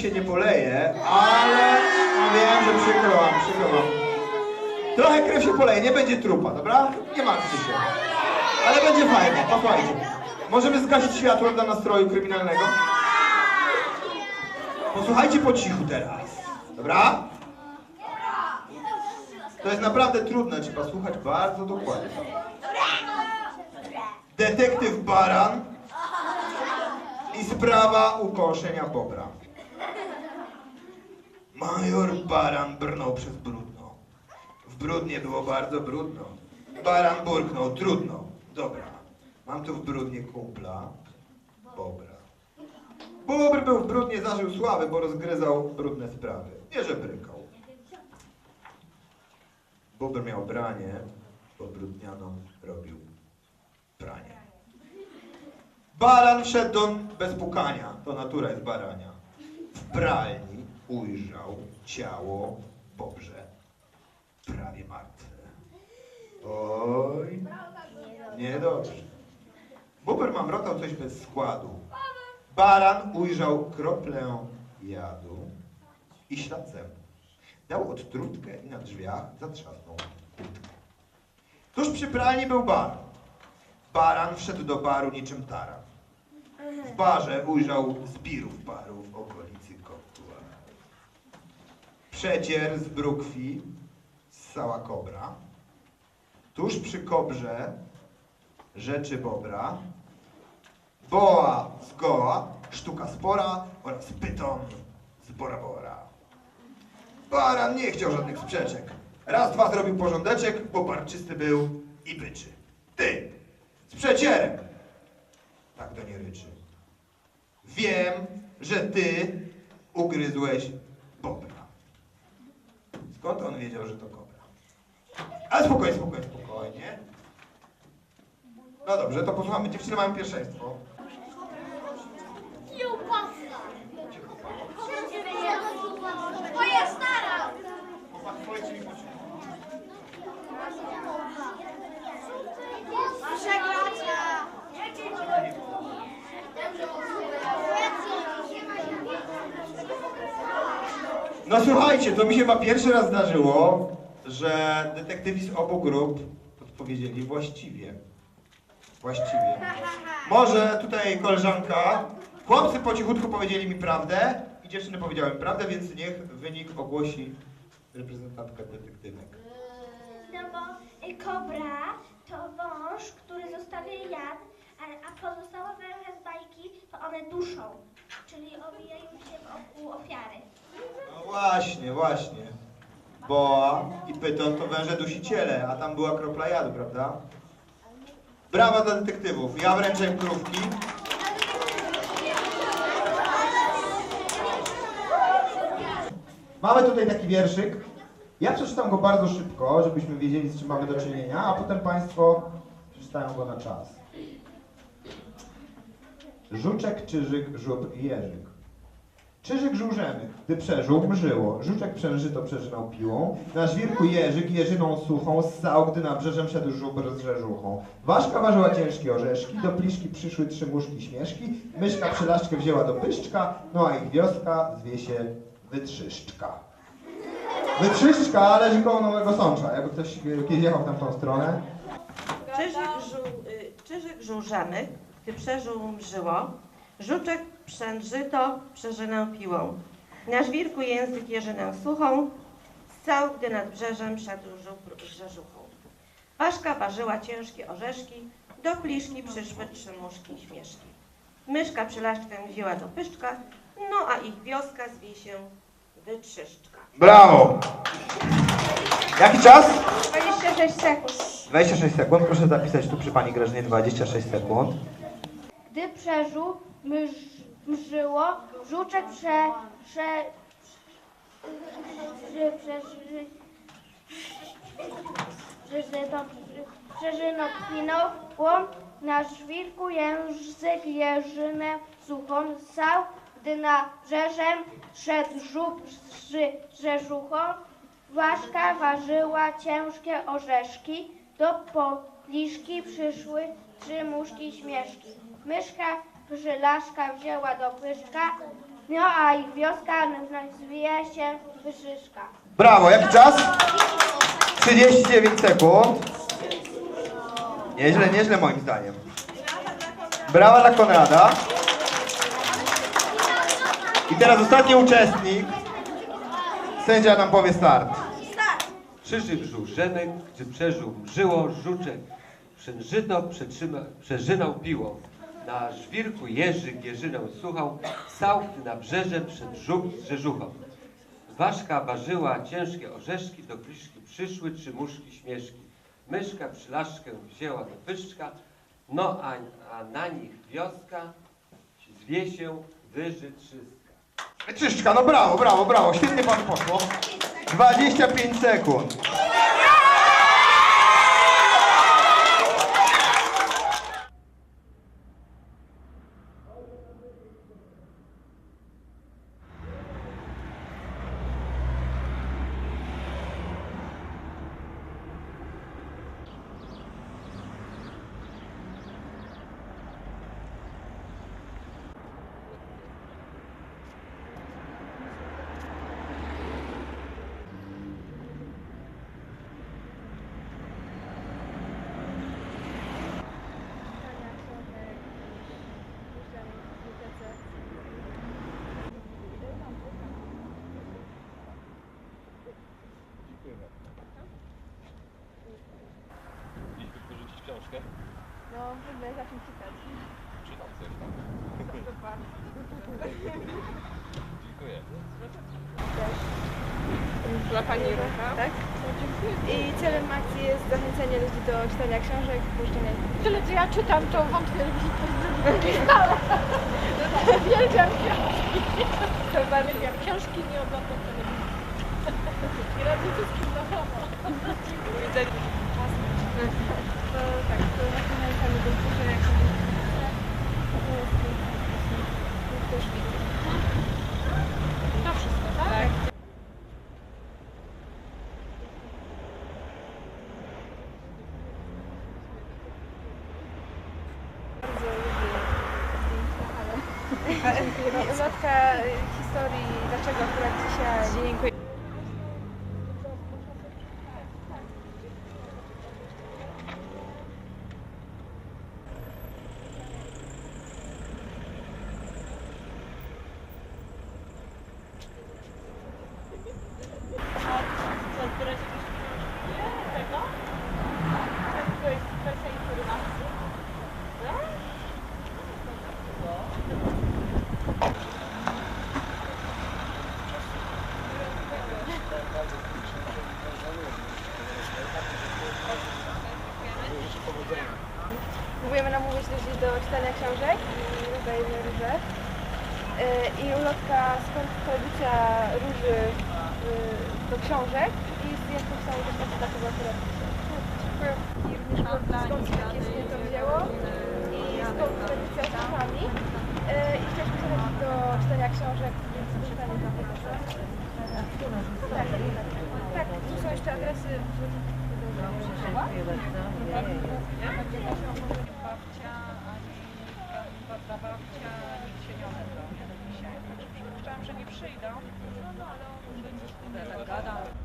się nie poleje, ale wiem, że przykro wam, przykro wam. Trochę krew się poleje, nie będzie trupa, dobra? Nie martwcie się. Ale będzie fajnie, posłuchajcie. Możemy zgasić światło dla nastroju kryminalnego? Posłuchajcie po cichu teraz, dobra? To jest naprawdę trudne, trzeba słuchać bardzo dokładnie. Detektyw Baran i sprawa ukąszenia bobra. Major Baran brnął przez brudno. W brudnie było bardzo brudno. Baran burknął, trudno. Dobra, mam tu w brudnie kumpla, bobra. Bobr był w brudnie, zażył sławy, bo rozgryzał brudne sprawy. Nie żebrykał. Bobr miał branie, bo brudnianą robił pranie. Baran wszedł do bez pukania, to natura jest barania. W pralni ujrzał ciało Bobrze, prawie martwe. Oj, niedobrze. Bober mamrotał coś bez składu. Baran ujrzał kroplę jadu i śledzem. Dał odtrutkę i na drzwiach zatrzasnął kłódkę. Tuż przy pralni był bar. Baran wszedł do baru niczym taran. W barze ujrzał zbirów baru w okolicy kotła. Przecier z brukwi ssała kobra. Tuż przy kobrze rzeczy bobra. Boa z sztuka spora oraz pyton z bora bora. Baran nie chciał żadnych sprzeczek. Raz, dwa zrobił porządeczek, bo bar czysty był i byczy. Ty, z przecierem. Tak to nie ryczy. Wiem, że ty ugryzłeś. Skąd on wiedział, że to kobra? Ale spokojnie, spokojnie, spokojnie. No dobrze, to posłuchamy. Dziewczyny mają pierwszeństwo. No słuchajcie, to mi się chyba pierwszy raz zdarzyło, że detektywi z obu grup odpowiedzieli właściwie. Właściwie. Może tutaj koleżanka. Chłopcy po cichutku powiedzieli mi prawdę i dziewczyny powiedziały prawdę, więc niech wynik ogłosi reprezentantka detektywek. No bo y, kobra to wąż, który zostawia jad, a, a pozostałe węże z bajki to one duszą, czyli owijają się wokół ofiary. No właśnie, właśnie. Boa i pyton to węże dusiciele, a tam była kropla jadu, prawda? Brawa dla detektywów. Ja wręczę im krówki. Mamy tutaj taki wierszyk. Ja przeczytam go bardzo szybko, żebyśmy wiedzieli, z czym mamy do czynienia, a potem Państwo przeczytają go na czas. Żuczek, czyżyk, żubr i jeżyk. Czyżyk żółrzemy, gdy przeżył, mrzyło. Żuczek przężyto przeżynał piłą. Na żwirku jeżyk jeżyną suchą ssał, gdy nabrzeżem szedł żubr z rzeżuchą. Ważka ważyła ciężkie orzeszki, do pliszki przyszły trzy muszki śmieszki. Myszka przylaszczkę wzięła do pyszczka, no a ich wioska zwie się Wytrzyszczka. Wytrzyszczka leży koło Nowego Sącza, jakby ktoś e, kiedyś jechał w tamtą stronę. Czyżyk, y, czyżyk żółżemy, gdy przeżył mrzyło, żuczek przężyto przeżynę piłą. Na żwirku język jeżynę suchą, ssał, gdy nad brzeżem szedł rzeżuchą. Paszka ważyła ciężkie orzeszki, do pliszki przyszły trzy muszki śmieszki. Myszka przylaszczkę wzięła do pyszczka, no a ich wioska zwie się Wytrzyszczka. Brawo! Jaki czas? 26 sekund. 26 sekund, proszę zapisać tu przy Pani Grażynie 26 sekund. Gdy przeżył, mrz, mrzyło, żuczek prze, prze, prze, przeży, przeżyno, przeżyno kwinął, na żwirku język jeżynę suchą ssał, gdy na brzeżem szedł żub z rzeżuchą, Ważka ważyła ciężkie orzeszki, do poliszki przyszły trzy muszki śmieszki. Myszka przylaszka wzięła do pyszczka, No a ich wioska nazywa się Wyszyszka. Brawo, jaki czas? 39 sekund. Nieźle, nieźle moim zdaniem. Brawa dla Konrada. I teraz ostatni uczestnik. Sędzia nam powie start. Krzyżyk żył Rzemek, gdy przeżył mrzyło, żuczek. Przężyto przetrzyma, przeżynał piło. Na żwirku Jerzyk Jerzynę słuchał, gdy na brzeże przed żuk z rzeżuchą. Ważka ważyła ciężkie orzeszki, do kliszki przyszły trzy muszki śmieszki. Myszka przylaszkę wzięła do pyszczka, no a, a na nich wioska zwie się Wyżytrzyska. Czyszczka, no brawo, brawo, brawo. Świetnie panu poszło. 25 sekund. No, chyba zacznę czytać. Czytam coś tam. Dziękuję. Dla Pani Rucha. Tak? I celem akcji jest zachęcenie ludzi do czytania książek, pożyczenia Tyle, co ja czytam, to wątpię, że coś zrobiło. Uwielbiam książki. To bardzo Uwielbiam książki, nie oglądam telewizji. I radzę wszystkim do domu. To tak, tak? Y, historii, dlaczego akurat dzisiaj. Dziękuję. Co, zbierać jakieś książki tego? To jest kwestia informacji. Tak? Próbujemy namówić ludzi do czytania książek i rozdajemy róże. Y, I ulotka skąd tradycja róży y, do książek i zdjętów są też takie dla tego akurat. Dziękuję. I również skąd się takie zdjęto wzięło i skąd tradycja z. Y, I chcieliśmy zachęcić do czytania książek, więc czytanie takiego. Tak, tak. Tak, tu są jeszcze adresy. babcia, ani babcia, babcia, nikt się nie przypuszczałam, że nie przyjdą, no ale on będzie gdzieś tutaj gadał.